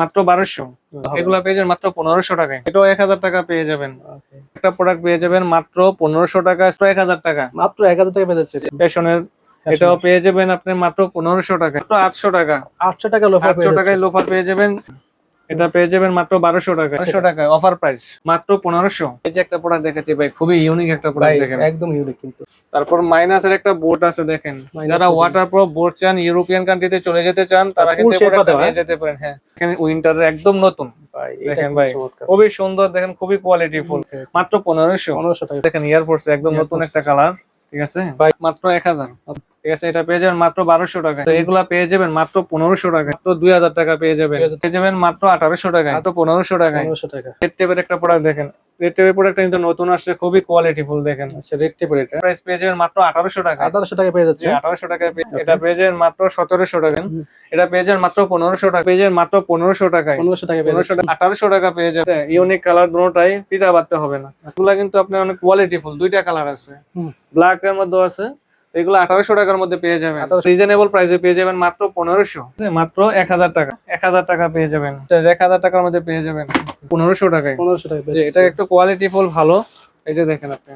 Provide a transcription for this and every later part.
মাত্র বারোশো। এগুলা পেয়ে যাবেন মাত্র পনেরোশো টাকায়। এটাও এক হাজার টাকা পেয়ে যাবেন। একটা প্রোডাক্ট পেয়ে যাবেন মাত্র পনেরোশো টাকা এক হাজার টাকা। মাত্র এক হাজার টাকা পেয়ে যাচ্ছে। ফ্যাশনের এটাও পেয়ে যাবেন আপনি মাত্র পনেরোশো টাকা মাত্র আটশো টাকা। আটশো টাকা লোফার আটশো টাকায় লোফার পেয়ে যাবেন। এটা পেয়ে যাবেন মাত্র বারোশো টাকা। বারোশো টাকা অফার প্রাইস মাত্র পনেরোশো। এই যে একটা প্রোডাক্ট দেখাচ্ছি ভাই খুবই ইউনিক একটা প্রোডাক্ট দেখেন। একদম ইউনিক কিন্তু। তারপর মাইনাসের একটা বোট আছে দেখেন। যারা ওয়াটার প্রুফ বোট চান ইউরোপিয়ান কান্ট্রিতে চলে যেতে চান তারা কিন্তু হ্যাঁ? যেতে পারেন হ্যাঁ। এখানে উইন্টারের একদম নতুন। ভাই দেখেন ভাই খুবই সুন্দর দেখেন খুবই কোয়ালিটি ফুল মাত্র পনেরোশো। পনেরোশো টাকা। দেখেন এয়ারফোর্স একদম নতুন একটা কালার ঠিক আছে? ভাই। মাত্র এক হাজার। ঠিক আছে এটা পেয়ে যাবেন মাত্র বারোশো টাকা তো এগুলা পেয়ে যাবেন মাত্র পনেরোশো টাকা মাত্র দুই হাজার টাকা পেয়ে যাবেন। পেয়ে যাবেন মাত্র আঠারোশো টাকা মাত্র পনেরোশো টাকায়। পনেরোশো টাকা রেড টেপের একটা প্রোডাক্ট দেখেন। রেড টেপের প্রোডাক্ট কিন্তু নতুন আসছে খুবই কোয়ালিটি ফুল দেখেন। আচ্ছা রেড টেপের এটা। প্রাইস পেয়ে যাবেন মাত্র আঠারোশো টাকা আঠারোশো টাকা পেয়ে যাচ্ছে। আঠারোশো পেয়ে- এটা পেয়ে যাবেন মাত্র সতেরোশো টাকা এটা পেয়ে যাবেন মাত্র পনেরোশো টাকা পেয়ে যাবেন মাত্র পনেরোশো টাকায়। পনেরোশো টাকা পনেরোশো টাকা আঠারোশো টাকা পেয়ে যাচ্ছে ইউনিক কালার দুটোটাই ফিতা বাঁধতে হবে না। এগুলা কিন্তু আপনার অনেক কোয়ালিটি ফুল দুইটা কালার আছে। ব্ল্যাক এর মধ্যে আছে। তো এগুলো আঠারোশো টাকার মধ্যে পেয়ে যাবেন। 1800 রিজনেবল প্রাইসে পেয়ে যাবেন মাত্র পনেরোশো। মাত্র এক হাজার টাকা। এক হাজার টাকা পেয়ে যাবেন। এক হাজার টাকার মধ্যে পেয়ে যাবেন। পনেরোশো টাকায়। পনেরোশো টাকা এটা একটু কোয়ালিটি ফুল ভালো। এই যে দেখেন আপনি।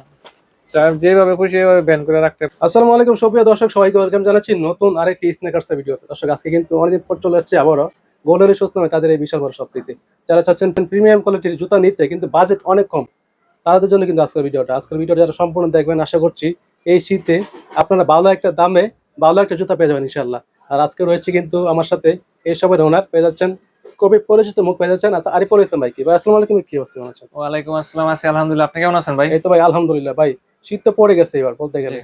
যেভাবে খুশি সেভাবে ব্যান করে রাখতে আসসালামু আলাইকুম সুপ্রিয় দর্শক সবাইকে ওয়েলকাম জানাচ্ছি নতুন আরেকটি স্ন্যাকার্স ভিডিওতে দর্শক আজকে কিন্তু অনেকদিন পর চলে আসছে আবারও। গোলের সুস্থ নামে তাদের এই বিশাল বড় শপটিতে যারা চাচ্ছেন প্রিমিয়াম কোয়ালিটির জুতা নিতে কিন্তু বাজেট অনেক কম। তাদের জন্য কিন্তু আজকের ভিডিওটা আজকের ভিডিওটা যারা সম্পূর্ণ দেখবেন আশা করছি এই শীতে আপনারা ভালো একটা দামে ভালো একটা জুতা পেয়ে যাবেন ইনশাল্লাহ আর আজকে রয়েছে কিন্তু আমার সাথে এই সবের ওনার পেয়ে যাচ্ছেন কবি পরিচিত মুখ পেয়ে যাচ্ছেন। আচ্ছা আরিফুল ইসলাম ভাই কি? ভাই আসসালামু আলাইকুম কি অবস্থা? আছেন? ওয়ালাইকুম আসসালাম আছি আলহামদুলিল্লাহ। আপনি কেমন আছেন ভাই? এই তো ভাই আলহামদুলিল্লাহ। ভাই শীত তো পড়ে গেছে এবার বলতে গেলে।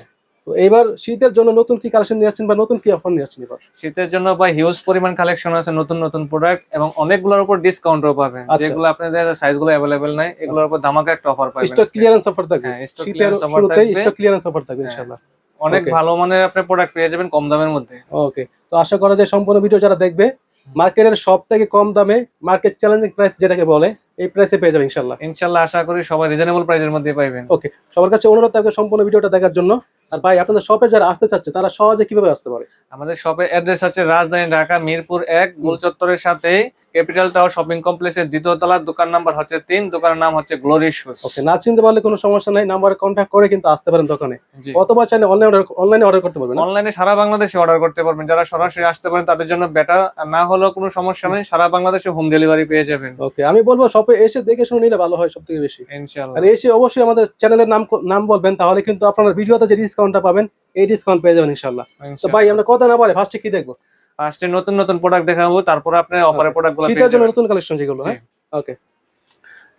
তো এইবার শীতের জন্য নতুন কি কালেকশন নিয়ে আসছেন বা নতুন কি অফার নিয়ে আসছেন এবার? শীতের জন্য ভাই হিউজ পরিমাণ কালেকশন আছে নতুন নতুন প্রোডাক্ট এবং অনেকগুলোর উপর ডিসকাউন্টও পাবেন। আচ্ছা। যেগুলো আপনাদের সাইজগুলো নাই এগুলোর উপর ধামাকা একটা অফার পাবেন স্টক ক্লিয়ারেন্স অফার থাকবে। হ্যাঁ, stock শীতের clearance থাকবে। স্টক ক্লিয়ারেন্স অফার থাকবে হ্যাঁ। ইনশাআল্লাহ। অনেক ভালো মানের আপনি প্রোডাক্ট পেয়ে যাবেন কম দামের মধ্যে। ওকে তো আশা করা যায় সম্পূর্ণ ভিডিও যারা দেখবে মার্কেটের সব থেকে কম দামে মার্কেট চ্যালেঞ্জিং প্রাইস যেটাকে বলে এই প্রাইসে পেয়ে যাবে ইনশাআল্লাহ। ইনশাল্লাহ আশা করি সবাই রিজনেবল প্রাইসের মধ্যে পাইবেন। ওকে সবার কাছে অনুরোধ থাকবে সম্পূর্ণ ভিডিওটা দেখার জন্য। আর ভাই আপনাদের শপে যারা আসতে চাচ্ছে তারা সহজে কীভাবে আসতে পারে? আমাদের শপের অ্যাড্রেস আছে রাজধানী ঢাকা মিরপুর এক গোল চত্বরের সাথে ক্যাপিটাল টাওয়ার শপিং কমপ্লেক্সের দ্বিতীয় তলার দোকান নাম্বার হচ্ছে তিন দোকানের নাম হচ্ছে গ্লোরি শুজ ওকে না চিনতে পারলে কোনো সমস্যা নাই নাম্বারে কন্ট্যাক্ট করে কিন্তু আসতে পারেন দোকানে। অথবা চাইলে অনলাইন অনলাইনে অর্ডার করতে পারবেন অনলাইনে সারা বাংলাদেশে অর্ডার করতে পারবেন। যারা সরাসরি আসতে পারেন তাদের জন্য বেটার না হলেও কোনো সমস্যা নেই সারা বাংলাদেশে হোম ডেলিভারি পেয়ে যাবেন। ওকে আমি বলব শপে এসে দেখে শুনে নিলে ভালো হয় সব থেকে বেশি আর এসে অবশ্যই আমাদের চ্যানেলের নাম নাম বলবেন তাহলে কিন্তু আপনার ভিডিওতে যে ডিসকাউন্টটা পাবেন এই ডিসকাউন্ট পেয়ে যাবেন ইনশাল্লাহ তো ভাই আমরা কথা না পারে ফার্স্টে কি দেখব? ফার্স্টে নতুন নতুন প্রোডাক্ট দেখাবো তারপর আপনি অফারের প্রোডাক্টগুলো শীতের জন্য নতুন কালেকশন যেগুলো হ্যাঁ? ওকে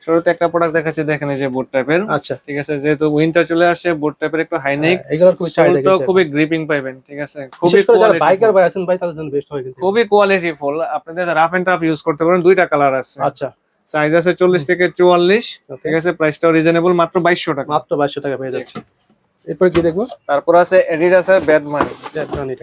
শুরুতে একটা প্রোডাক্ট দেখাচ্ছি দেখেন এই যে বোট টাইপের আচ্ছা। ঠিক আছে যেহেতু উইন্টার চলে আসছে বোট টাইপের একটু হাইনেক হ্যাঁ, এগুলোর খুবই চাহিদা কিন্তু খুবই গ্রিপিং পাইবেন ঠিক আছে? খুবই যারা বাইকার ভাই আছেন ভাই তাদের জন্য বেস্ট হয় কিন্তু। খুবই কোয়ালিটি ফুল আপনাদের রাফ এন্ড টাফ ইউজ করতে পারেন দুইটা কালার আছে। আচ্ছা। সাইজ আছে চল্লিশ থেকে চুয়াল্লিশ। ঠিক আছে প্রাইসটাও রিজনেবল মাত্র বাইশশো টাকা। মাত্র বাইশশো টাকা পেয়ে যাচ্ছে। এরপর কি দেখব? তারপর আছে এডিডাসের ব্যাড মানি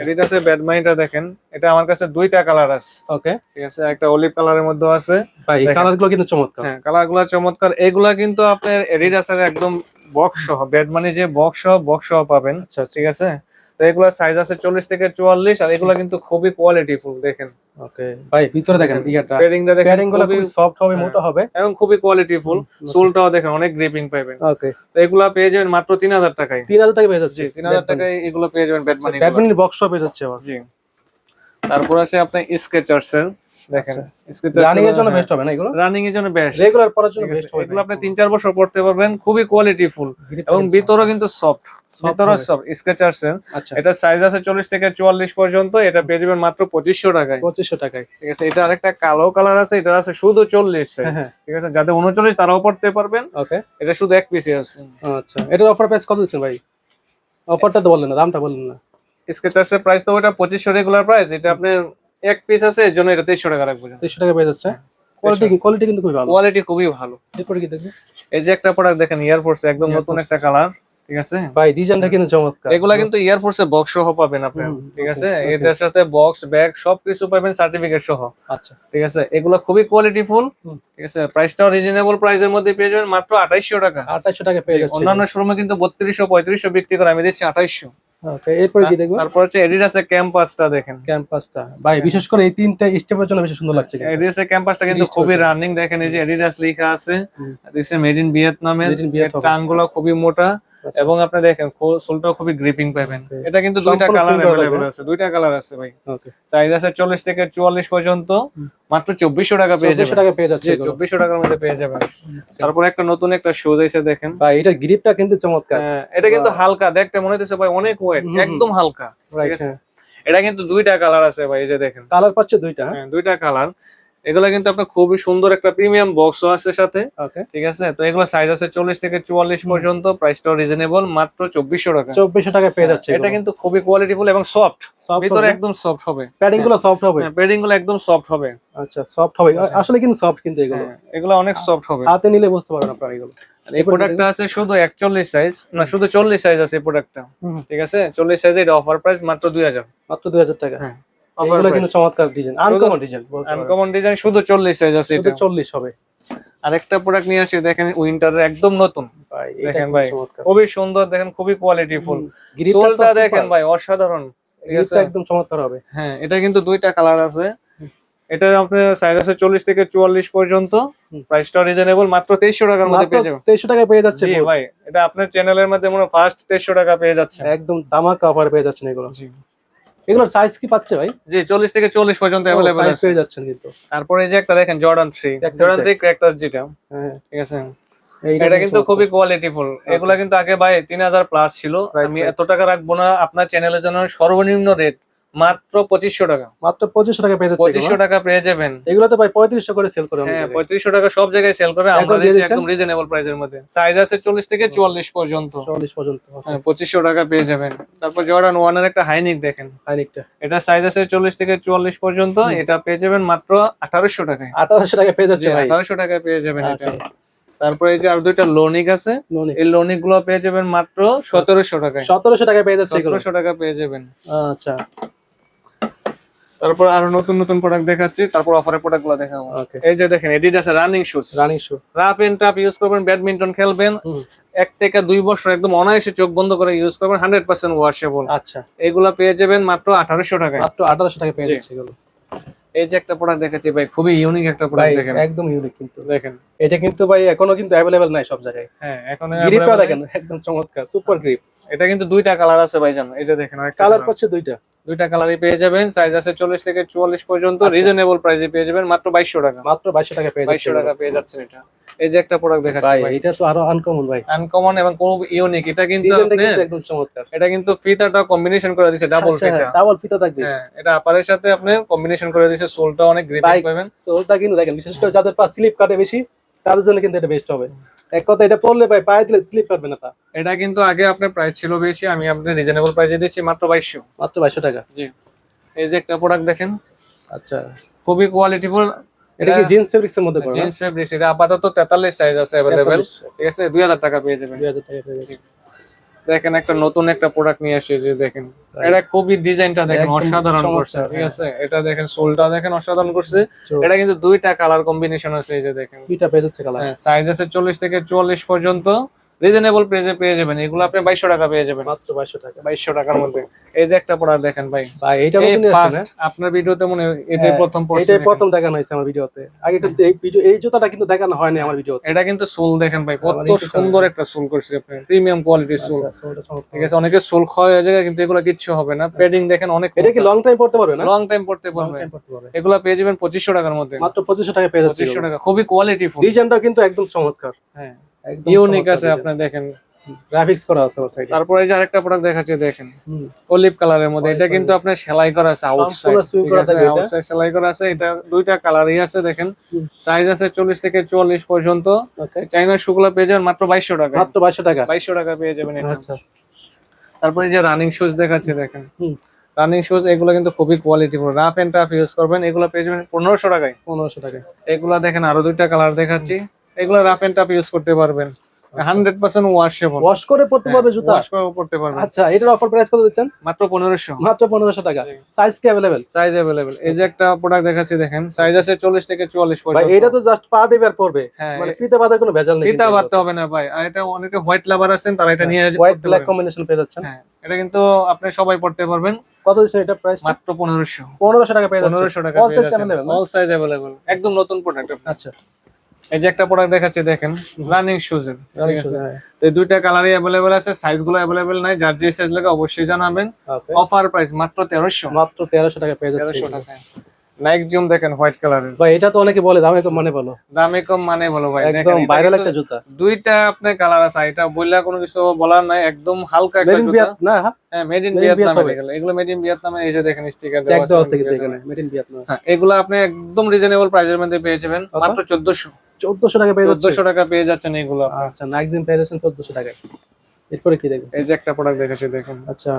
এডিডাসের ব্যাড মানিটা দেখেন এটা আমার কাছে দুইটা কালার আছে। ওকে ঠিক আছে একটা অলিভ কালারের মধ্যে আছে। ভাই দেখেন। কালারগুলো কিন্তু চমৎকার। হ্যাঁ কালারগুলা চমৎকার। এগুলা কিন্তু আপনার এডিডাসের একদম বক্স সহ ব্যাড মানি যে বক্স সহ বক্স সহ পাবেন। আচ্ছা আচ্ছা। ঠিক আছে? তো এগুলা সাইজ আছে চল্লিশ থেকে চুয়াল্লিশ আর এগুলা কিন্তু খুবই কোয়ালিটি ফুল দেখেন। ওকে ভাই ভিতরে দেখেন ইয়াটা। পেডিংটা দেখেন প্যাডিংগুলো খুবই- খুব সফট হবে হ্যাঁ। মোটা হবে। এবং খুবই কোয়ালিটি ফুল। সোলটাও দেখেন অনেক গ্রিপিং পাইবেন ওকে তো এগুলা পেয়ে যাবেন মাত্র তিন হাজার টাকায়। তিন হাজার টাকা পেয়ে যাচ্ছে। জি তিন হাজার টাকায় এগুলো পেয়ে যাবেন ব্যাট মানি বক্স পেয়ে যাচ্ছে আবার। জি। তারপর আছে আপনার স্কেচার্স এর দেখেন রানিং আচ্ছা। এর জন্য বেস্ট হবে না? এগুলো? রানিং এর জন্য বেস্ট রেগুলার পরার জন্য বেস্ট হবে। এগুলো আপনি তিন চার বছর পড়তে পারবেন খুবই কোয়ালিটি ফুল এবং ভিতরও কিন্তু সফট ভিতরও হবে। সফট স্কেচার্স এর। আচ্ছা। এটা সাইজ আছে চল্লিশ থেকে চুয়াল্লিশ পর্যন্ত এটা পেয়ে যাবেন মাত্র টাকায়। টাকায়। ঠিক আছে এটা আরেকটা কালো কালার আছে এটা আছে শুধু হ্যাঁ, হ্যাঁ। ঠিক আছে যাদের তারাও পড়তে পারবেন। ওকে এটা শুধু এক পিসই আছে। আচ্ছা এটার অফার প্রাইস কত দিচ্ছেন ভাই? অফারটা তো বললেন না দামটা বললেন না। স্কেচার্স এর প্রাইস তো ওটা পঁচিশশো রেগুলার প্রাইস এটা আপনি এক পিস আছে এর জন্য এটা তেইশশো টাকা রাখবেন তিনশো টাকা পেয়ে যাচ্ছে। কোয়ালিটি কোয়ালিটি কিন্তু খুবই ভালো। কোয়ালিটি খুবই ভালো। এরপরে কি দেখব? এই যে একটা প্রোডাক্ট দেখেন এয়ারফোর্স একদম নতুন একটা কালার ঠিক আছে? ভাই ডিজাইনটা কিন্তু চমৎকার। এগুলা কিন্তু এয়ারফোর্স এর বক্স সহ পাবেন আপনি ঠিক আছে. এটার সাথে বক্স ব্যাগ সবকিছু পাবেন সার্টিফিকেট সহ। আচ্ছা। ঠিক আছে? এগুলা খুবই কোয়ালিটি ফুল ঠিক আছে? প্রাইসটাও রিজনেবল প্রাইসের মধ্যে পেয়ে যাবেন মাত্র আঠাইশশো টাকা। আঠাশশো টাকা পেয়ে যাচ্ছে। অন্যান্য শোরুমে কিন্তু বত্রিশশো পঁয়ত্রিশশো বিক্রি করে আমি দিচ্ছি আঠাইশশো। ওকে এরপরে কি দেখব? তারপর হচ্ছে এডিডাসের ক্যাম্পাসটা দেখেন। ক্যাম্পাসটা ভাই বিশেষ করে এই তিনটা স্টেপের জন্য বেশি সুন্দর লাগছে এডিডাস ক্যাম্পাসটা কিন্তু খুবই রানিং দেখেন এই যে এডিডাস লেখা আছে। দিস মেড ইন ভিয়েতনামের in খুবই মোটা। আচ্ছা, এবং আচ্ছা। আপনি দেখেন সোলটাও খুবই গ্রিপিং পাবেন। এটা কিন্তু দুইটা কালার अवेलेबल আছে। দুইটা কালার আছে ভাই। সাইজ আছে 40 থেকে 44 পর্যন্ত। মাত্র 2400 টাকা পেয়ে যাবেন। 2400 পেয়ে যাচ্ছে 2400 টাকার মধ্যে পেয়ে যাবেন। আচ্ছা। তারপর একটা নতুন একটা শোজ আছে দেখেন। ভাই এটা গ্রিপটা কিন্তু চমৎকার। হ্যাঁ, এটা কিন্তু হালকা। দেখতে মনে হচ্ছে ভাই অনেক ওয়েট একদম হালকা। হ্যাঁ। এটা কিন্তু দুইটা কালার আছে ভাই এই যে দেখেন। কালার পাচ্ছে দুইটা হ্যাঁ।, হ্যাঁ দুইটা কালার এগুলা কিন্তু আপনার খুবই সুন্দর একটা প্রিমিয়াম বক্সও আছে সাথে। ঠিক আছে? তো এগুলো সাইজ আছে চল্লিশ থেকে চুয়াল্লিশ পর্যন্ত। প্রাইসটাও রিজনেবল মাত্র চব্বিশশো টাকা। চব্বিশশো টাকা পেয়ে যাচ্ছে এটা কিন্তু খুবই কোয়ালিটিফুল এবং সফট সফট ভিতরে একদম সফট হবে। প্যাডিংগুলো সফট হবে? প্যাডিংগুলো একদম সফট হবে। আচ্ছা সফট হবে। আসলে কিন্তু সফট কিন্তু এগুলো। হ্যাঁ, এগুলো অনেক সফট হবে। হাতে নিলে বুঝতে পারবেন আপনারা এগুলো। এই প্রোডাক্টটা আছে শুধু একচল্লিশ সাইজ না শুধু চল্লিশ সাইজ আছে এই প্রোডাক্টটা। ঠিক আছে? চল্লিশ সাইজে এটা অফার প্রাইস মাত্র দুই হাজার। মাত্র দুই হাজার টাকা। হ্যাঁ। এগুলো কিন্তু চমৎকার design uncommon design uncommon design শুধু সাইজ আছে এটা। চল্লিশ হবে। আরেকটা প্রোডাক্ট নিয়ে আসি দেখেন উইন্টারের একদম নতুন। ভাই দেখেন ভাই খুবই সুন্দর দেখেন খুবই কোয়ালিটিফুল সোলটা দেখেন ভাই অসাধারণ। একদম চমৎকার হবে। হ্যাঁ এটা কিন্তু দুইটা কালার আছে। এটা আপনার সাইজ আছে চল্লিশ থেকে চুয়াল্লিশ পর্যন্ত। হুম। প্রাইসটা রিজনেবল মাত্র টাকার মধ্যে পেয়ে যাবেন। তেইশশো টাকা পেয়ে যাচ্ছে জি ভাই এটা আপনার চ্যানেলের মধ্যে মনে ফার্স্ট টাকা পেয়ে যাচ্ছে একদম দামাকা অফার পেয়ে যাচ্ছেন এগুলো। জি। এগুলোর সাইজ কি পাচ্ছে ভাই? জি চল্লিশ থেকে চল্লিশ পর্যন্ত अवेलेबल সাইজ আছে পেয়ে যাচ্ছেন কিন্তু। তারপরে এই যে একটা দেখেন জর্ডান থ্রি একটা জর্ডান 3 ক্র্যাকটাস যেটা হ্যাঁ। ঠিক আছে? এটা কিন্তু খুবই কোয়ালিটিফুল এগুলা কিন্তু আগে ভাই তিন হাজার প্লাস ছিল। আমি এত টাকা রাখব না। আপনার চ্যানেলের জন্য সর্বনিম্ন রেট মাত্র পঁচিশশো টাকা। মাত্র পঁচিশশো টাকা পেয়ে যাচ্ছে পঁচিশশো টাকা পেয়ে যাবেন। এগুলো তো ভাই পঁয়ত্রিশশো করে সেল করে হ্যাঁ পঁয়ত্রিশশো টাকা সব জায়গায় সেল করে আমরা দিয়ে দিচ্ছি দিচ্ছেন? একদম রিজনেবল প্রাইসের মধ্যে। সাইজ আছে চল্লিশ থেকে চুয়াল্লিশ পর্যন্ত। চল্লিশ পর্যন্ত হ্যাঁ পঁচিশশো টাকা পেয়ে যাবেন। তারপর জর্ডান ওয়ানের একটা হাইনিক দেখেন। হাইনিকটা এটা সাইজ আছে চল্লিশ থেকে চুয়াল্লিশ পর্যন্ত এটা পেয়ে যাবেন মাত্র আঠারোশো টাকায়। আঠারোশো টাকা পেয়ে যাচ্ছে আঠারোশো টাকায় পেয়ে যাবেন এটা। Okay. তারপরে এই যে আর দুইটা লোনিক আছে এই লোনিকগুলো পেয়ে যাবেন মাত্র সতেরোশো টাকায়। সতেরোশো টাকা পেয়ে যাচ্ছে সতেরোশো টাকা পেয়ে যাবেন। আচ্ছা। তারপর আরও নতুন নতুন প্রোডাক্ট দেখাচ্ছি তারপর অফারের প্রোডাক্টগুলো দেখাবো। এই যে দেখেন Adidas running shoes running shoe rough and tough use করবেন ব্যাডমিন্টন খেলবেন। এক থেকে দুই বছর একদম অনায়াসে চোখ বন্ধ করে ইউজ করবেন হান্ড্রেড পার্সেন্ট ওয়াশেবল আচ্ছা। এগুলা পেয়ে যাবেন মাত্র আঠারোশো টাকায়। মাত্র আঠারোশো টাকা পেয়ে যাচ্ছে এগুলো। এই যে একটা প্রোডাক্ট দেখাচ্ছি ভাই খুবই ইউনিক একটা প্রোডাক্ট দেখেন। একদম ইউনিক কিন্তু। দেখেন। এটা কিন্তু ভাই এখনও কিন্তু অ্যাভেলেবেল নাই সব জায়গায়। হ্যাঁ এখন গ্রিপটা দেখেন একদম চমৎকার সুপার গ্রিপ এটা কিন্তু দুইটা কালার আছে ভাইজান এই যে দেখেন কালার। পাচ্ছে দুইটা। দুইটা কালারই পেয়ে যাবেন। সাইজ আছে চল্লিশ থেকে চুয়াল্লিশ পর্যন্ত। আচ্ছা। রিজনেবল প্রাইসে পেয়ে যাবেন। মাত্র বাইশশো টাকা। মাত্র বাইশশো টাকা পেয়ে বাইশশো টাকা পেয়ে যাচ্ছেন এটা। এই যে একটা প্রোডাক্ট দেখাচ্ছি ভাই এটা তো আরও আনকমন ভাই। আনকমন এবং খুব ইউনিক এটা কিন্তু একদম চমৎকার। এটা কিন্তু ফিতাটা কম্বিনেশন করে দিছে ডাবল ফিতা। ডাবল ফিতা থাকবে। হ্যাঁ এটা আপারের সাথে আপনি কম্বিনেশন করে দিছে। সোলটা অনেক গ্রিপিং পাবেন। সো ওটা কিন্তু দেখেন বিশেষ করে যাদের পা স্লিপ কাটে বেশি তাদের জন্য কিন্তু এটা বেস্ট হবে। এক কথা এটা পরলে ভাই পায়ে দিলে স্লিপ পারবে না এটা কিন্তু আগে আপনার প্রাইস ছিল বেশি আমি আপনার রিজনেবল প্রাইসে দিয়েছি মাত্র বাইশশো। মাত্র বাইশশো টাকা। জি। এই যে একটা প্রোডাক্ট দেখেন। আচ্ছা। খুবই কোয়ালিটিফুল এটা কি জিন্স ফেব্রিক্স এর মধ্যে পড়ে জিন্স ফেব্রিক্স এটা আপাতত তেতাল্লিশ সাইজ আছে অ্যাভেলেবেল ঠিক আছে? দুই হাজার টাকা পেয়ে যাবেন। 2000 টাকা পেয়ে যাচ্ছে। দেখেন একটা নতুন একটা প্রোডাক্ট নিয়ে আসছে যে দেখেন এটা খুবই ডিজাইনটা দেখেন অসাধারণ করছে ঠিক হ্যাঁ। আছে? এটা দেখেন সোলটা দেখেন অসাধারণ করছে। এটা কিন্তু দুইটা কালার কম্বিনেশন আছে এই যে দেখেন। দুইটা পেজ হচ্ছে কালার হ্যাঁ সাইজ আছে চল্লিশ থেকে চুয়াল্লিশ পর্যন্ত। রিজনেবল প্রাইসে পেয়ে যাবেন। এগুলো আপনি বাইশশো টাকা পেয়ে যাবেন। মাত্র বাইশশো টাকা। বাইশশো টাকার মধ্যে। এই যে একটা প্রোডাক্ট দেখেন ভাই। ভাই না ফার্স্ট আপনার ভিডিওতে মনে হয় এটাই হ্যাঁ, প্রথম পড়ছে এটাই প্রথম দেখানো হয়েছে আমার ভিডিওতে। আগে কিন্তু এই ভিডিও এই জুতাটা কিন্তু দেখানো হয়নি আমার ভিডিওতে। এটা কিন্তু সোল দেখেন ভাই কত সুন্দর একটা সোল করছে আপনি প্রিমিয়াম কোয়ালিটির সোল। আচ্ছা, ওটা চমৎকার। ঠিক আছে অনেকে সোল ক্ষয় হয়ে যায় কিন্তু এগুলো কিচ্ছু হবে না। প্যাডিং দেখেন অনেক এটা কি লং টাইম পড়তে পারবে না? লং টাইম পড়তে পারবে। এগুলো পেয়ে যাবেন পঁচিশশো টাকার মধ্যে। মাত্র পঁচিশশো টাকা পেয়ে যাচ্ছে। পঁচিশশো টাকা খুবই কোয়ালিটি কোয়ালিটিফুল ডিজাইনটাও কিন্তু একদম চমৎকার। হ্যাঁ। ইউনিক আছে আপনার দেখেন। গ্রাফিক্স করা আছে আমার সাইডে তারপরে এই যে আরেকটা প্রোডাক্ট দেখাচ্ছি দেখেন। অলিভ কালারের মধ্যে। এটা কিন্তু আপনার সেলাই করা আছে আউটসাইড। আউটসাইড সেলাই করা আছে। এটা দুইটা কালারই আছে দেখেন। সাইজ আছে চল্লিশ থেকে চুয়াল্লিশ পর্যন্ত। ওকে। চাইনা শুকলা পেয়ে যাবেন মাত্র বাইশশো টাকা মাত্র বাইশশো টাকা। বাইশশো টাকা পেয়ে যাবেন এটা। আচ্ছা। তারপরে যে রানিং শুজ দেখাচ্ছি দেখেন। হুম। রানিং শুজ এগুলো কিন্তু খুবই qualityful rough and tough use করবেন। এগুলো পেয়ে যাবেন পনেরোশো টাকায়। পনেরোশো টাকা এগুলা দেখেন আরও দুইটা কালার দেখাচ্ছি। এগুলো রাফ এন্ড টাফ ইউজ করতে পারবেন। হান্ড্রেড পার্সেন্ট ওয়াশেবল ওয়াশ করে পড়তে পারবে জুতা? ওয়াশ করে পড়তে পারবেন। আচ্ছা এটার অফার প্রাইস কত দিচ্ছেন? মাত্র পনেরোশো। মাত্র পনেরোশো টাকা। সাইজ কি অ্যাভেলেবেল সাইজ অ্যাভেলেবেল এই যে একটা প্রোডাক্ট দেখাচ্ছি দেখেন। সাইজ আছে চল্লিশ থেকে চুয়াল্লিশ ভাই পর্যন্ত এটা তো জাস্ট পা দিবে আর পড়বে। হ্যাঁ। মানে ফিতে বাঁধার কোনো ভেজাল নেই ফিতা বাঁধতে হবে না ভাই। আর এটা অনেকে হোয়াইট লাভার আছেন তারা এটা নিয়ে হোয়াইট ব্ল্যাক কম্বিনেশন পেয়ে যাচ্ছেন। হ্যাঁ এটা কিন্তু আপনি সবাই পড়তে পারবেন। কত দিচ্ছেন এটা প্রাইস মাত্র পনেরোশো। পনেরোশো টাকা পেয়ে যাচ্ছে পনেরোশো টাকা অল সাইজ অ্যাভেলেবল একদম নতুন প্রোডাক্ট আচ্ছা। এই যে একটা প্রোডাক্ট দেখাচ্ছি দেখেন রানিং শুজ এর ঠিক আছে হ্যাঁ। তো এই দুইটা কালারই অ্যাভেলেবেল আছে সাইজগুলো অ্যাভেলেবেল নাই যার যে সাইজ লাগে অবশ্যই জানাবেন। অফার প্রাইস মাত্র তেরোশো। মাত্র তেরোশো টাকা পেয়ে যাচ্ছে। তেরোশো টাকা নাইক জুম দেখেন হোয়াইট কালারের ভাই এটা তো অনেকে বলে দামে কম মানে বলো। দামে কম মানে ভালো ভাই একদম ভাইরাল একটা জুতা। দুইটা আপনার কালার আছে এটা বললে কোনো কিছু বলার নাই একদম হালকা একটা জুতা। না হ্যাঁ? মেড ইন ভিয়েতনামে। এগুলো এগুলো মেড ইন ভিয়েতনামে এই যে দেখেন স্টিকার দেওয়া আছে আছে কিন্তু এখানে মেড ইন ভিয়েতনাম হ্যাঁ এগুলো আপনি একদম রিজনেবল প্রাইসের মধ্যে পেয়ে যাবেন মাত্র চোদ্দশো। চোদ্দশো টাকা পেয়ে যাচ্ছে চোদ্দশো টাকা পেয়ে যাচ্ছেন এগুলো আচ্ছা ম্যাগজিন পেয়ে যাচ্ছেন চোদ্দশো টাকায়। এরপরে কি দেখবেন? এই যে একটা প্রোডাক্ট দেখেছি দেখুন। আচ্ছা।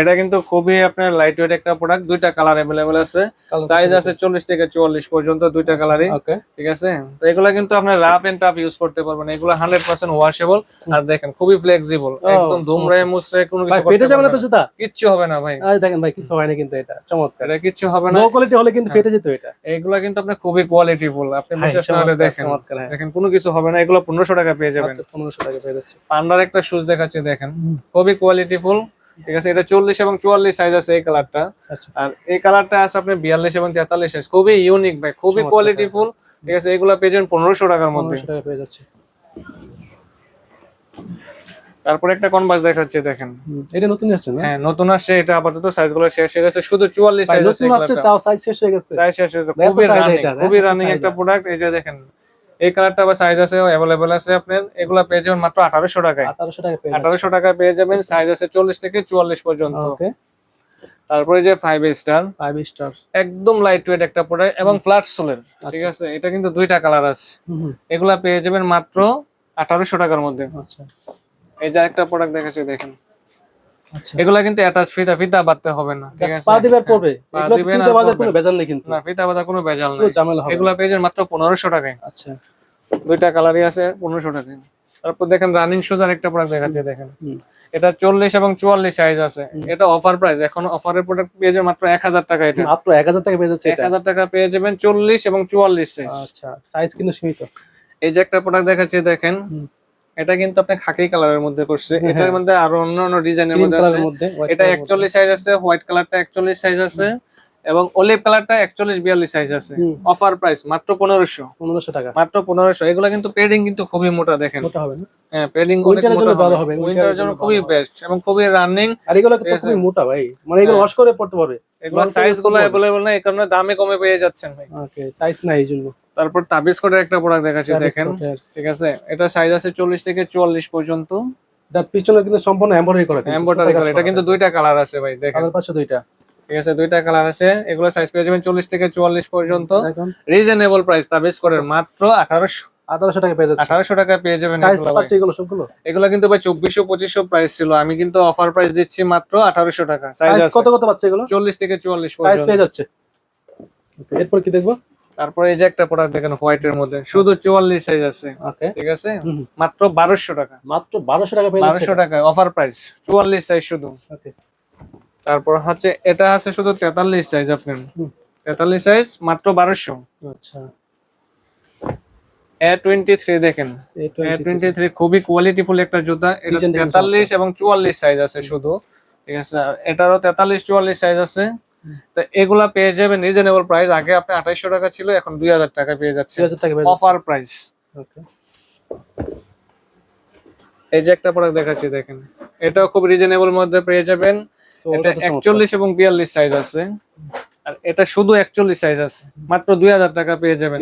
এটা কিন্তু খুবই আপনার লাইট ওয়েট একটা প্রোডাক্ট দুইটা কালার অ্যাভেলেবেল আছে। সাইজ আছে চল্লিশ থেকে চুয়াল্লিশ পর্যন্ত দুইটা কালারই ওকে ঠিক আছে? তো এগুলা কিন্তু আপনার রাফ এন্ড টাফ ইউজ করতে পারবেন। এগুলো হান্ড্রেড পার্সেন্ট ওয়াশেবল আর দেখেন খুবই ফ্লেক্সিবল একদম ধুমরায় মুসরায় কোনো কিছু ফেটে যাবে না তো জুতা। কিচ্ছু হবে না ভাই। আরে দেখেন ভাই কিছু হয় না কিন্তু এটা চমৎকার। এটা কিচ্ছু হবে না। লো কোয়ালিটি হলে কিন্তু ফেটে যেত এটা। এগুলা কিন্তু আপনি খুবই কোয়ালিটিফুল আপনি হ্যাঁ, বিশেষ হলে দেখেন। হ্যাঁ। দেখেন কোনো কিছু হবে না এগুলো পনেরোশো টাকা পেয়ে যাবেন। মাত্র পনেরোশো টাকা পেয়ে যাচ্ছে। পান্ডার একটা শুজ দেখাচ্ছি দেখেন। খুবই কোয়ালিটিফুল ঠিক আছে এটা চল্লিশ এবং চুয়াল্লিশ সাইজ আছে এই কালারটা আচ্ছা। আর এই কালারটা আছে আপনি বিয়াল্লিশ এবং তেতাল্লিশ সাইজ খুবই ইউনিক ভাই খুবই। কোয়ালিটিফুল ঠিক আছে এগুলা পেয়ে পনেরোশো টাকার মধ্যে। তারপরে একটা কনভার্স দেখাচ্ছি দেখেন। এটা নতুন আসছে না? হ্যাঁ নতুন আসছে এটা আপাতত সাইজগুলো শেষ হয়ে গেছে। শুধু চুয়াল্লিশ ভাই সাইজ আছে নতুন আসছে তাও সাইজ শেষ হয়ে গেছে। সাইজ শেষ হয়েছে এত খুবই রানিং খুবই রানিং একটা প্রোডাক্ট এই যে দেখেন এই কালারটা বা সাইজ আছে অ্যাভেলেবেল আছে আপনার এগুলা পেয়ে যাবেন মাত্র আঠারোশো টাকায়। আঠারোশো টাকা আঠারোশো টাকা পেয়ে যাবেন সাইজ আছে চল্লিশ থেকে চুয়াল্লিশ পর্যন্ত। ওকে তারপরে যে ফাইভ স্টার ফাইভ স্টার একদম লাইট ওয়েট একটা প্রোডাক্ট এবং ফ্ল্যাট সোলের ঠিক আছে? এটা কিন্তু দুইটা কালার আছে। এগুলা পেয়ে যাবেন মাত্র আঠারোশো টাকার মধ্যে। আচ্ছা। এই যে একটা প্রোডাক্ট দেখাচ্ছি দেখেন। আচ্ছা এগুলা কিন্তু অ্যাটাচ ফিতা ফিতা বাঁধতে হবে না ঠিক আছে? পা দিবার পড়বে। পা এগুলো দিবেন বাজার কোনো ভেজাল নেই কিন্তু। না ফিতা বাঁধা কোনো ভেজাল নেই। এগুলা যাবেন মাত্র পনেরোশো টাকায়। আচ্ছা। দুইটা কালারই আছে পনেরোশো টাকায়। তারপর দেখেন রানিং শুজ আর একটা প্রোডাক্ট দেখাচ্ছে দেখেন। এটা চল্লিশ এবং চুয়াল্লিশ সাইজ আছে। এটা অফার প্রাইস এখন অফারের প্রোডাক্ট পেয়ে যাবেন মাত্র এক হাজার টাকা এটা। মাত্র এক হাজার টাকা পেয়ে যাচ্ছে এক এটা হাজার টাকা পেয়ে যাবেন চল্লিশ এবং চুয়াল্লিশ সাইজ আচ্ছা সাইজ কিন্তু সীমিত। এই যে একটা প্রোডাক্ট দেখাচ্ছি দেখেন। এটা কিন্তু আপনি খাকি কালারের মধ্যে করছে হ্যাঁ, এটার হ্যাঁ। মধ্যে আরও অন্য অন্য ডিজাইনের মধ্যে আছে এটা। একচল্লিশ সাইজ আছে হোয়াইট কালারটা একচল্লিশ সাইজ আছে এবং অলিভ কালারটা একচল্লিশ বিয়াল্লিশ সাইজ আছে। অফার প্রাইস মাত্র পনেরোশো। পনেরোশো টাকা। মাত্র পনেরোশো। এগুলো কিন্তু পেডিং কিন্তু খুবই মোটা দেখেন। মোটা হবে হ্যাঁ পেডিং Winter জন্য ভালো হবে, উইন্টারের জন্য জন্য খুবই বেস্ট এবং খুবই রানিং আর এগুলো কিন্তু খুবই মোটা ভাই। মানে এগুলো। ওয়াশ করে পড়তে পারবে। এগুলো সাইজগুলো use না এই কারণে দামে কমে পেয়ে যাচ্ছেন ভাই। ওকে সাইজ নাই এই জন্য। তারপর তাবিজ কোটের একটা প্রোডাক্ট দেখাচ্ছি দেখেন। ঠিক আছে? এটা সাইজ আছে চল্লিশ থেকে চুয়াল্লিশ পর্যন্ত। এটা পিছনে কিন্তু সম্পূর্ণ এমব্রয়ডারি করা এটা কিন্তু দুইটা কালার আছে ভাই দেখেন। কালার পাশে দুইটা। ঠিক আছে দুইটা কালার আছে। এগুলো সাইজ পেয়ে যাবেন চল্লিশ থেকে চুয়াল্লিশ পর্যন্ত। রিজনেবল প্রাইস তাবিজ কোটের মাত্র আঠারোশো। আঠারোশো টাকা পেয়ে যাচ্ছে আঠারোশো টাকা পেয়ে যাবেন সাইজ এগুলো সবগুলো? এগুলো কিন্তু ভাই চব্বিশশো পঁচিশশো প্রাইস ছিল। আমি কিন্তু অফার প্রাইস দিচ্ছি মাত্র আঠারোশো টাকা। সাইজ কত কত পাচ্ছে এগুলো? চল্লিশ থেকে চুয়াল্লিশ সাইজ পেয়ে যাচ্ছে। এরপর কি দেখব? তারপরে এই যে একটা প্রোডাক্ট দেখেন হোয়াইট এর মধ্যে। শুধু চুয়াল্লিশ সাইজ আছে। ওকে ঠিক আছে? মাত্র বারোশো টাকা। মাত্র বারোশো টাকা বারোশো টাকা অফার প্রাইস চুয়াল্লিশ সাইজ শুধু। ওকে তারপর হচ্ছে এটা আছে শুধু তেতাল্লিশ সাইজ আপনার। তেতাল্লিশ সাইজ মাত্র বারোশো। আচ্ছা। এ টোয়েন্টি থ্রি দেখেন এ টোয়েন্টি থ্রি খুবই কোয়ালিটিফুল একটা জুতা। এটা তেতাল্লিশ এবং চুয়াল্লিশ সাইজ আছে শুধু। ঠিক আছে এটারও তেতাল্লিশ চুয়াল্লিশ সাইজ আছে। তো এগুলা পেয়ে যাবেন রিজনেবল প্রাইস আগে আপনি আঠাইশশো টাকা ছিল এখন দুই হাজার টাকা পেয়ে যাচ্ছে। Offer price okay. এই যে একটা প্রোডাক্ট দেখাচ্ছি দেখেন। এটাও খুব রিজনেবল মধ্যে পেয়ে যাবেন। এটা ওটা তো চমৎকার। একচল্লিশ এবং বিয়াল্লিশ সাইজ আছে। আর এটা শুধু একচল্লিশ সাইজ আছে। মাত্র দুই হাজার টাকা পেয়ে যাবেন।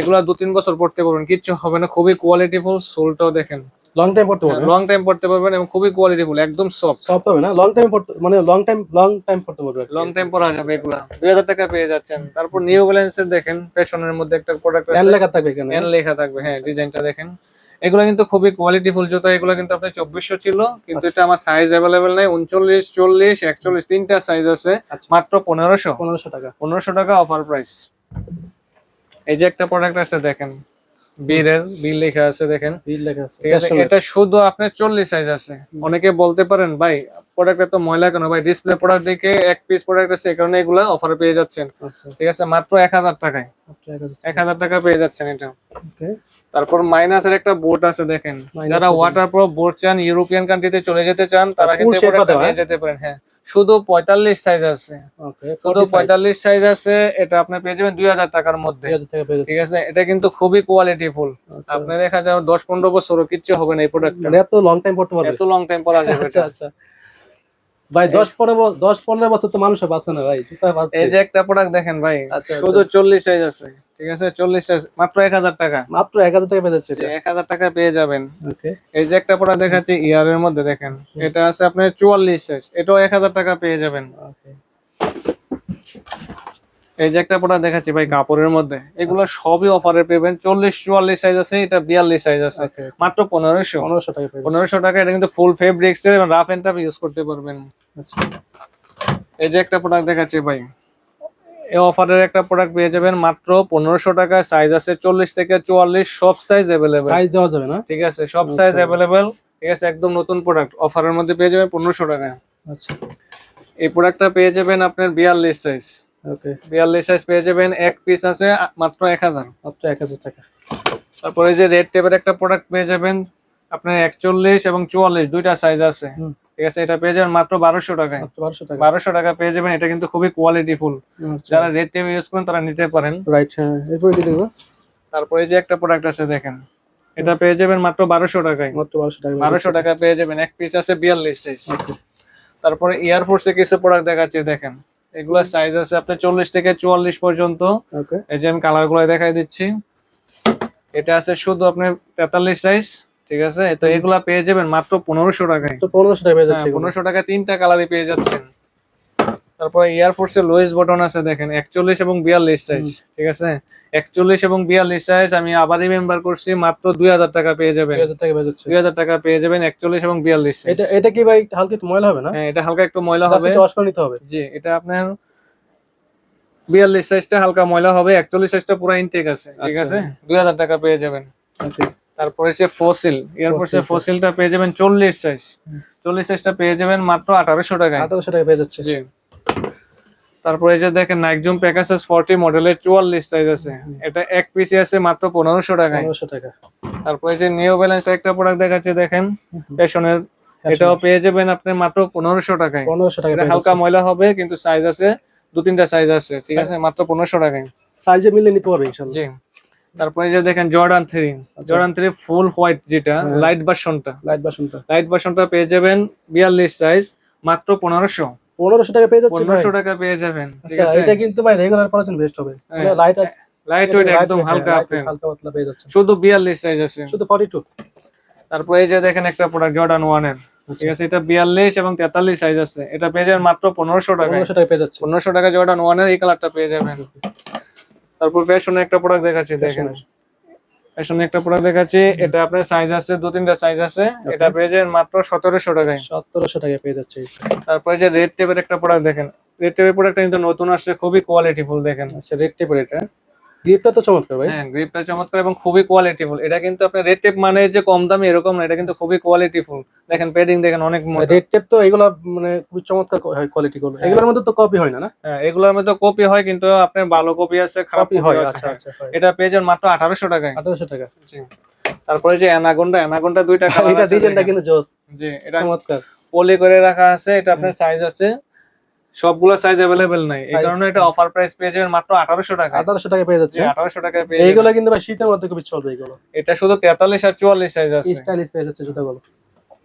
এগুলা দু তিন বছর পড়তে পারবেন। কিচ্ছু হবে না। খুবই কোয়ালিটিফুল সোলটাও দেখেন। লং টাইম পড়তে লং টাইম পড়তে পারবেন এবং খুবই কোয়ালিটিফুল একদম সফট সফট হবে না? লং টাইম পড়তে মানে লং টাইম লং টাইম পড়তে পারবে লং টাইম পরা যাবে এগুলা। দুই হাজার টাকা পেয়ে যাচ্ছেন। তারপর নিউ ব্যালেন্সের দেখেন পেছনের মধ্যে একটা প্রোডাক্ট এন লেখা থাকবে এখানে। এন লেখা থাকবে হ্যাঁ ডিজাইনটা দেখেন। এগুলো কিন্তু খুবই কোয়ালিটিফুল জুতা এগুলো কিন্তু আপনার চব্বিশশো ছিল কিন্তু এটা আমার সাইজ অ্যাভেলেবেল নাই উনচল্লিশ চল্লিশ একচল্লিশ তিনটা সাইজ আছে আচ্ছা। মাত্র পনেরোশো। পনেরোশো টাকা। পনেরোশো টাকা অফার প্রাইস এই যে একটা প্রোডাক্ট আছে দেখেন বীরের বিল লেখা আছে দেখেন। বিল লেখা আছে ঠিক আছে এটা শুধু আপনার চল্লিশ সাইজ আছে। অনেকে বলতে পারেন ভাই প্রোডাক্ট এত ময়লা কেন? ভাই ডিসপ্লে প্রোডাক্ট দেখে এক পিস প্রোডাক্ট আছে এই কারণে এগুলা অফারে পেয়ে যাচ্ছেন। আচ্ছা। ঠিক আছে মাত্র এক হাজার টাকায়। মাত্র এক হাজার এক হাজার টাকা পেয়ে যাচ্ছেন এটা। তারপর মাইনাসের একটা বোর্ড আছে দেখেন। যারা ওয়াটার প্রুফ বোর্ড চান ইউরোপিয়ান কান্ট্রিতে চলে যেতে চান তারা কিন্তু নিয়ে যেতে পারেন হ্যাঁ। শুধু পঁয়তাল্লিশ সাইজ আছে। শুধু পঁয়তাল্লিশ সাইজ আছে এটা আপনি পেয়ে যাবেন দুই হাজার টাকার মধ্যে। ঠিক আছে? এটা কিন্তু খুবই কোয়ালিটি ফুল আচ্ছা। আপনি দেখা যাবে দশ পনেরো বছরও কিচ্ছু হবে না এই প্রোডাক্টটা মানে এত লং টাইম পড়তে পারবে। এত লং টাইম পরা যাবে আচ্ছা আচ্ছা। ভাই দশ পনেরো দশ পনেরো বছর তো মানুষ বাঁচে না ভাই। এই যে একটা প্রোডাক্ট দেখেন ভাই। আচ্ছা, শুধু চল্লিশ সাইজ আছে। ঠিক আছে? চল্লিশ সাইজ মাত্র এক হাজার টাকা। মাত্র এক হাজার টাকা পেয়ে যাচ্ছে এক হাজার টাকা পেয়ে যাবেন। ওকে। এই যে একটা প্রোডাক্ট দেখাচ্ছি ইয়ারের মধ্যে দেখেন। এটা আছে আপনার চুয়াল্লিশ সাইজ এটাও এক হাজার টাকা পেয়ে যাবেন। ওকে। এই যে একটা প্রোডাক্ট দেখাচ্ছি ভাই কাপড়ের মধ্যে। এগুলো সবই অফারে পেবেন। চল্লিশ চুয়াল্লিশ সাইজ আছে এটা বিয়াল্লিশ সাইজ আছে। মাত্র পনেরোশো। পনেরোশো টাকা পনেরোশো টাকা এটা কিন্তু ফুল ফেব্রিক্স এর এবং রাফ এন্ড টাফ ইউজ করতে পারবেন। আচ্ছা। এই যে একটা প্রোডাক্ট দেখাচ্ছি ভাই। এই অফারের একটা প্রোডাক্ট পেয়ে যাবেন মাত্র পনেরোশো টাকায়। সাইজ আছে চল্লিশ থেকে চুয়াল্লিশ সব সাইজ অ্যাভেলেবেল সাইজ দেওয়া যাবে না? ঠিক আছে সব সাইজ অ্যাভেলেবেল ঠিক আছে একদম নতুন প্রোডাক্ট অফারের মধ্যে পেয়ে যাবেন পনেরোশো টাকা আচ্ছা। এই প্রোডাক্টটা পেয়ে যাবেন আপনার বিয়াল্লিশ সাইজ ওকে। বিয়াল্লিশ সাইজ পেয়ে যাবেন এক পিস আছে মাত্র এক হাজার। মাত্র এক হাজার টাকা। তারপরে যে রেড টেপের একটা প্রোডাক্ট পেয়ে যাবেন আপনার একচল্লিশ এবং চুয়াল্লিশ দুইটা সাইজ আছে। ঠিক আছে এটা পেয়ে যাবেন মাত্র বারোশো টাকায়। বারোশো টাকা পেয়ে যাবেন এটা কিন্তু খুবই কোয়ালিটি ফুল আচ্ছা। যারা রেড টেপ ইউজ করেন তারা নিতে পারেন। রাইট হ্যাঁ এরপরে কি দেখব? তারপরে এই যে একটা প্রোডাক্ট আছে দেখেন। এটা পেয়ে যাবেন মাত্র বারোশো টাকায়। মাত্র বারোশো টাকা বারোশো টাকা পেয়ে যাবেন এক পিস আছে বিয়াল্লিশ সাইজ. তারপরে এয়ারফোর্সে কিছু প্রোডাক্ট দেখাচ্ছি দেখেন। এগুলা সাইজ আছে আপনার চল্লিশ থেকে চুয়াল্লিশ পর্যন্ত। ওকে এই যে আমি কালারগুলো দেখাই দিচ্ছি। এটা আছে শুধু আপনার তেতাল্লিশ সাইজ ঠিক আছে? তো এগুলা পেয়ে যাবেন মাত্র পনেরোশো টাকায়। তো পনেরোশো টাকা পেয়ে যাচ্ছে পনেরোশো টাকা তিনটা কালারই পেয়ে যাচ্ছেন। তারপরে এয়ারফোর্স এর লোয়েস্ট বটন আছে দেখেন একচল্লিশ এবং বিয়াল্লিশ সাইজ ঠিক আছে? একচল্লিশ এবং বিয়াল্লিশ সাইজ আমি আবারই মেম্বার করছি মাত্র দুই হাজার টাকা পেয়ে যাবেন। দুই হাজার টাকা পেয়ে যাবেন একচল্লিশ এবং বিয়াল্লিশ সাইজ এটা এটা কি ভাই হালকা একটু ময়লা হবে না? হ্যাঁ এটা হালকা একটু ময়লা হবে। নিতে হবে। জি এটা আপনার বিয়াল্লিশ সাইজটা হালকা ময়লা হবে একচল্লিশ সাইজটা পুরো ইনটেক আছে ঠিক আচ্ছা। আছে? দুই হাজার টাকা পেয়ে যাবেন। ওকে তারপরে সে ফসিল Fossil টা। ফসিলটা পেয়ে যাবেন চল্লিশ সাইজ চল্লিশ সাইজটা পেয়ে যাবেন মাত্র আঠারোশো টাকায়। আঠারোশো টাকা পেয়ে যাচ্ছে। জি। তারপরে এই যে দেখেন নাইকজুম প্যাকাসেস ফর্টি মডেলের চুয়াল্লিশ সাইজ আছে। এটা এক পিসি আছে মাত্র পনেরোশো টাকায়। পনেরোশো টাকা। তারপরে যে নিউ ব্যালেন্স একটা প্রোডাক্ট দেখাচ্ছে দেখেন। ফ্যাশনের এটাও পেয়ে যাবেন আপনি মাত্র পনেরোশো টাকায়। পনেরোশো টাকা হালকা ময়লা হবে কিন্তু সাইজ আছে। দু তিনটা সাইজ আছে ঠিক আছে? মাত্র পনেরোশো টাকায়। সাইজে মিলে নিতে পারবে ইনশাল্লাহ জি। তারপরে যে দেখেন Jordan three Jordan three full white যেটা হ্যাঁ। লাইট ভার্সনটা লাইট বাসনটা লাইট ভার্সনটা পেয়ে যাবেন বিয়াল্লিশ সাইজ মাত্র পনেরোশো। পনেরোশো টাকা পেয়ে যাচ্ছে পনেরোশো টাকা পেয়ে যাবেন আচ্ছা এটা কিন্তু ভাই রেগুলার পড়ার জন্য বেস্ট হবে। হ্যাঁ। লাইট লাইট ওয়েট একদম হালকা আপনার হালকা পাতলা পেয়ে যাচ্ছে শুধু বিয়াল্লিশ সাইজ আছে। শুধু ফর্টি টু তারপরে এই যে দেখেন একটা প্রোডাক্ট জর্ডান ওয়ানের। ঠিক আছে এটা বিয়াল্লিশ এবং তেতাল্লিশ সাইজ আছে। এটা পেয়ে যাবেন মাত্র পনেরোশো টাকায়। পনেরোশো টাকা পেয়ে যাচ্ছে পনেরোশো টাকা জর্ডান ওয়ানের এই কালারটা পেয়ে যাবেন। তারপর ফ্যাশনে একটা প্রোডাক্ট দেখাচ্ছি দেখেন। ফ্যাশনে একটা প্রোডাক্ট দেখাচ্ছি এটা আপনার সাইজ আছে দু তিনটা সাইজ আছে এটা পেয়ে যাবেন মাত্র সতেরোশো টাকায়। সতেরোশো টাকা পেয়ে যাচ্ছে তারপর তারপরে যে রেড টেপের একটা প্রোডাক্ট দেখেন। রেড টেপের প্রোডাক্টটা কিন্তু নতুন আসছে খুবই কোয়ালিটিফুল দেখেন। আচ্ছা রেড টেপের এটা? গ্রিপটা তো চমৎকার ভাই। হ্যাঁ গ্রিপটা চমৎকার এবং খুবই কোয়ালিটিফুল এটা কিন্তু আপনার রেড টেপ মানে যে কম দামি এরকম না এটা কিন্তু খুবই কোয়ালিটিফুল দেখেন পেডিং দেখেন অনেক। রেড টেপ তো এগুলা মানে খুবই চমৎকার হয় কোয়ালিটি গুলো এগুলোর মধ্যে তো কপি হয় না না? হ্যাঁ এগুলোর মধ্যে কপি হয় কিন্তু আপনার ভালো কপি আছে খারাপ কপি হয় আচ্ছা আচ্ছা এটা পেয়ে যান মাত্র আঠারোশো টাকায়। আঠারোশো টাকা। জি। তারপরে যে অ্যানাগোন্ডা অ্যানাগোন্ডা দুইটা কালার এটা ডিজাইনটা কিন্তু জোস। জি এটা চমৎকার। পলি করে রাখা আছে এটা আপনার সাইজ আছে সবগুলো সাইজ অ্যাভেলেবেল নাই। এই কারণে এটা অফার প্রাইস পেয়ে যাবেন মাত্র আঠারোশো টাকা আঠারোশো টাকা পেয়ে যাচ্ছে। আঠারোশো টাকায় পেয়ে এইগুলো কিন্তু ভাই শীতের মধ্যে খুবই চলবে এগুলো এটা শুধু তেতাল্লিশ আর চুয়াল্লিশ সাইজ আছে। স্টাইলিশ পেয়ে যাচ্ছে জুতাগুলো।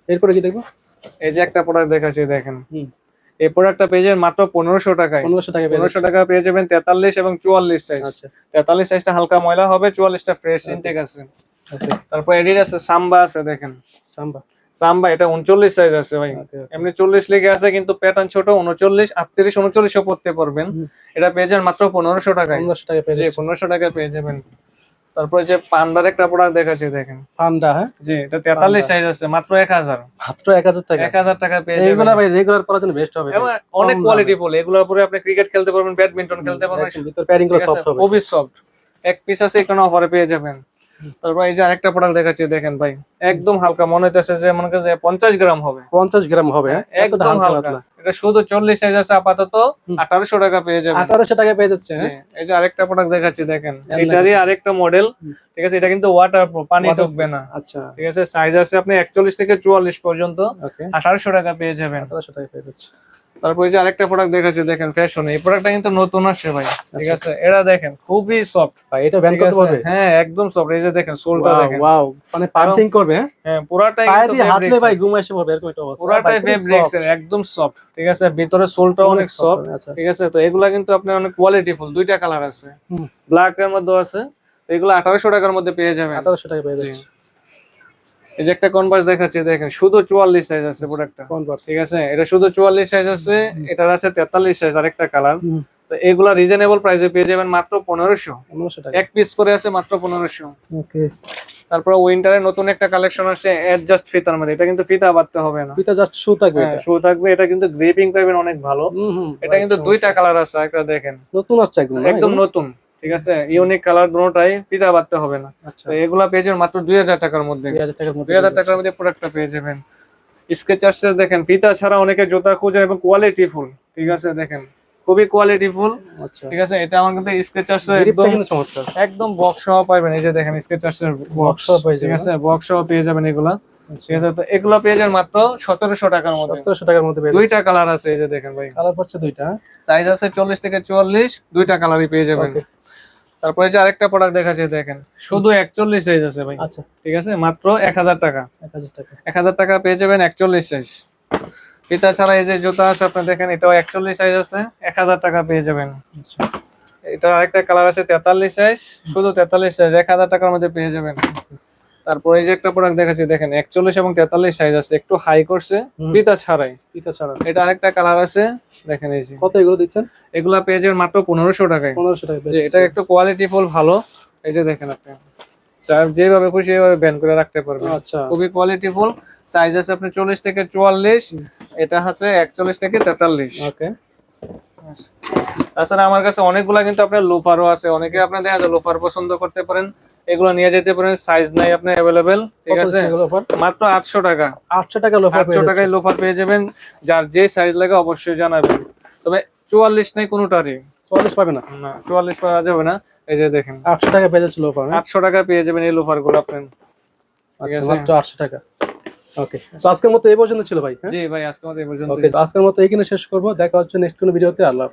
এরপরে কি দেখব? এই যে একটা প্রোডাক্ট দেখাচ্ছি দেখেন। হুম। এই প্রোডাক্টটা পেয়ে যাবেন মাত্র পনেরোশো টাকায়। পনেরোশো টাকা পেয়ে পনেরোশো টাকা পেয়ে যাবেন তেতাল্লিশ এবং চুয়াল্লিশ সাইজ আচ্ছা। তেতাল্লিশ সাইজটা হালকা ময়লা হবে চুয়াল্লিশটা ফ্রেশ ইনটেক আছে। তারপর এডিট আছে সাম্বা আছে দেখেন। সাম্বা সাম্বা এটা উনচল্লিশ সাইজ আছে ভাই। এমনি চল্লিশ লেগে আছে কিন্তু প্যাটার্ন ছোট উনচল্লিশ আটত্রিশ উনচল্লিশও পড়তে পারবেন। এটা পেয়ে যাবেন মাত্র পনেরোশো টাকায়। পনেরোশো টাকা পেয়ে যাবেন। তারপরে যে পান্ডার একটা প্রোডাক্ট দেখাচ্ছি দেখেন। ঠান্ডা হ্যাঁ? জি এটা তেতাল্লিশ সাইজ আছে মাত্র এক হাজার। মাত্র এক হাজার টাকা। এক হাজার টাকা পেয়ে যাবেন। এইগুলা ভাই রেগুলার পড়ার জন্য বেস্ট হবে। অনেক কোয়ালিটি ফুল এগুলোর উপরে আপনি ক্রিকেট খেলতে পারবেন ব্যাডমিন্টন খেলতে পারবেন। ভিতর প্যাডিংগুলো সফট হবে। খুবই সফট এক পিস আছে এখানে অফারে পেয়ে যাবেন। তারপর এই যে আরেকটা প্রোডাক্ট দেখাচ্ছি দেখেন ভাই একদম হালকা মনে হইতেছে যে মনে করেন যে পঞ্চাশ গ্রাম হবে। পঞ্চাশ গ্রাম হবে হ্যাঁ? একদম হালকা এটা শুধু চল্লিশ সাইজ আছে আপাতত আঠারোশো টাকা পেয়ে যাবেন। আঠারোশো টাকা পেয়ে যাচ্ছে হ্যাঁ? এই যে আরেকটা প্রোডাক্ট দেখাচ্ছি দেখেন। এটারই আরেকটা মডেল ঠিক আছে? এটা কিন্তু ওয়াটার পানি। ঢুকবে না। আচ্ছা। ঠিক আছে? সাইজ আছে আপনি একচল্লিশ থেকে চুয়াল্লিশ পর্যন্ত। আঠারোশো টাকা পেয়ে যাবেন। আঠারোশো টাকা পেয়ে যাচ্ছে। তারপর এই যে আরেকটা প্রোডাক্ট দেখাচ্ছি দেখেন ফ্যাশন এই প্রোডাক্টটা কিন্তু নতুন আসছে ভাই ঠিক আছে? এটা দেখেন খুবই সফট ভাই এটা ব্যান করতে পারবে? হ্যাঁ একদম সফট এই যে দেখেন সোলটা দেখেন। wow, মানে পাম্পিং করবে হ্যাঁ? হ্যাঁ পুরাটাই কিন্তু fabrics ভাই ঘুম এসে পড়বে এরকম একটা অবস্থা। পুরাটাই ফেব্রিক্স একদম সফট ঠিক আছে? ভিতরে সোলটা অনেক সফট আচ্ছা। ঠিক আছে? তো এগুলা কিন্তু আপনার অনেক কোয়ালিটি ফুল দুইটা কালার আছে। ব্ল্যাক এর মধ্যে আছে এগুলো আঠারোশো টাকার মধ্যে পেয়ে যাবেন। আঠারোশো টাকা পেয়ে জি। এই যে একটা কনভার্স দেখাচ্ছি দেখেন শুধু চুয়াল্লিশ সাইজ আছে প্রোডাক্টটা Converse। ঠিক আছে? এটা শুধু চুয়াল্লিশ সাইজ আছে এটার আছে তেতাল্লিশ সাইজ আরেকটা কালার তো এগুলা রিজনেবল প্রাইসে পেয়ে যাবেন মাত্র পনেরোশো। এক পিস করে আছে মাত্র পনেরোশো। ওকে। তারপর উইন্টারে নতুন একটা কালেকশন আসছে অ্যাডজাস্ট ফিতার মধ্যে। এটা কিন্তু ফিতা বাঁধতে হবে না। পিতা জাস্ট শু থাকবে হ্যাঁ শু থাকবে এটা কিন্তু গ্রিপিং পাইবেন অনেক ভালো। এটা কিন্তু দুইটা কালার আছে একটা দেখেন। নতুন আসছে একদম? নতুন। ঠিক আছে? ইউনিক কালার দুটোটাই ফিতা বাঁধতে হবে না। আচ্ছা। তো এগুলা পেয়ে যাবেন মাত্র দুই হাজার টাকার মধ্যে। দুই হাজার টাকার মধ্যে প্রোডাক্টটা পেয়ে যাবেন। স্কেচার্স এর দেখেন ফিতা ছাড়া অনেকে জুতা খুঁজে এবং কোয়ালিটি ফুল ঠিক আছে? দেখেন খুবই কোয়ালিটি ফুল আচ্ছা। ঠিক আছে? এটা আমার কিন্তু স্কেচার্স একদম বক্স সহ পাবেন। এই যে দেখেন স্কেচার্স এর বক্স সহ পেয়ে ঠিক আছে? বক্স সহ পেয়ে যাবেন এগুলা। ঠিক আছে? তো এগুলা পেয়ে যাবেন মাত্র সতেরোশো টাকার মধ্যে। সতেরোশো টাকার মধ্যে দুইটা কালার আছে এই যে দেখেন ভাই। কালার পাচ্ছে দুইটা? সাইজ আছে চল্লিশ থেকে চুয়াল্লিশ দুইটা কালারই পেয়ে যাবেন. তারপরে যে আরেকটা প্রোডাক্ট দেখাচ্ছে দেখেন। শুধু একচল্লিশ সাইজ আছে ভাই। আচ্ছা। ঠিক আছে? মাত্র এক হাজার টাকা। এক হাজার টাকা। পেয়ে যাবেন একচল্লিশ সাইজ এটা ছাড়া এই যে জুতা আছে আপনি দেখেন এটাও একচল্লিশ সাইজ আছে। এক হাজার টাকা পেয়ে যাবেন। আচ্ছা। এটা আরেকটা কালার আছে তেতাল্লিশ সাইজ শুধু তেতাল্লিশ সাইজ এক হাজার টাকার মধ্যে পেয়ে যাবেন। তারপর এই যে একটা প্রোডাক্ট দেখাচ্ছি দেখেন একচল্লিশ এবং তেতাল্লিশ সাইজ আছে একটু হাই করছে। ফিতা ছাড়াই। পিতা ছাড়া। এটা আরেকটা কালার আছে দেখেন এই যে। কত এগুলো দিচ্ছেন? এগুলা যাবেন মাত্র পনেরোশো টাকায়। পনেরোশো টাকা এটা একটু কোয়ালিটি ফুল ভালো। এই যে দেখেন আপনি। যেভাবে খুশি এভাবে ব্যান করে রাখতে পারবেন। আচ্ছা। খুবই কোয়ালিটি ফুল সাইজ আছে আপনি চল্লিশ থেকে চুয়াল্লিশ এটা হচ্ছে একচল্লিশ থেকে তেতাল্লিশ। ওকে। তাছাড়া আমার কাছে অনেকগুলা কিন্তু আপনার লোফারও আছে। অনেকে আপনার দেখা যায় লোফার পছন্দ করতে পারেন। এগুলো নিয়ে যেতে পারেন সাইজ নাই আপনার অ্যাভেলেবেল ঠিক আছে? মাত্র আটশো টাকা। আটশো টাকা লোফার আটশো টাকায় লোফার পেয়ে যাবেন যার যে সাইজ লাগে অবশ্যই জানাবেন। তবে চুয়াল্লিশ নেই কোনোটারই। চল্লিশ পাবে না? না চুয়াল্লিশ পাওয়া যাবে না। এই যে দেখেন। আটশো টাকা পেয়ে যাচ্ছে লোফার হ্যাঁ? আটশো টাকা পেয়ে যাবেন এই লোফারগুলো আপনার। আচ্ছা আটশো টাকা। ওকে তো আজকের মতো এই পর্যন্ত ছিল ভাই হ্যাঁ? জি ভাই আজকের আমাদের এই পর্যন্ত ওকে আজকের মতো এইখানে শেষ করব। দেখা হচ্ছে নেক্সট কোনো ভিডিওতে আল্লাহ।